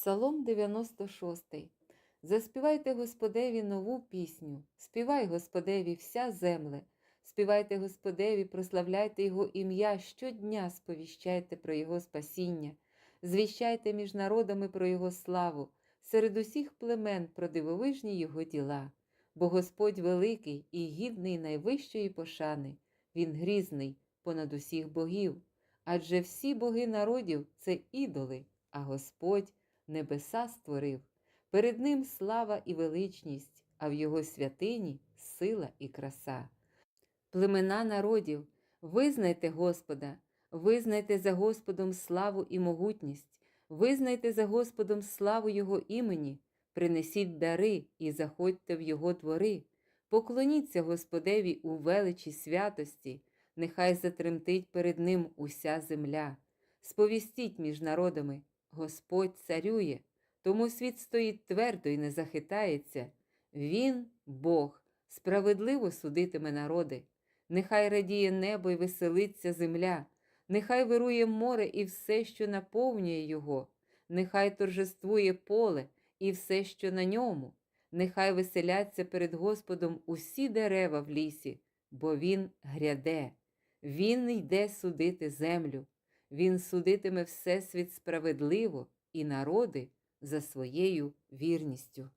Псалом 96. Заспівайте Господеві нову пісню, співай Господеві вся земле, співайте Господеві, прославляйте Його ім'я, щодня сповіщайте про Його спасіння, звіщайте між народами про Його славу, серед усіх племен про дивовижні Його діла. Бо Господь великий і гідний найвищої пошани, Він грізний понад усіх богів. Адже всі боги народів це ідоли, а Господь небеса створив. Перед ним слава і величність, а в його святині сила і краса. Племена народів, визнайте Господа, визнайте за Господом славу і могутність, визнайте за Господом славу Його імені, принесіть дари і заходьте в Його двори, поклоніться Господеві у величі святості, нехай затремтить перед Ним уся земля. Сповістіть між народами, Господь царює, тому світ стоїть твердо і не захитається. Він, Бог, справедливо судитиме народи. Нехай радіє небо і веселиться земля, нехай вирує море і все, що наповнює його, нехай торжествує поле і все, що на ньому, нехай веселяться перед Господом усі дерева в лісі, бо Він гряде, Він йде судити землю, Він судитиме Всесвіт справедливо і народи за своєю вірністю.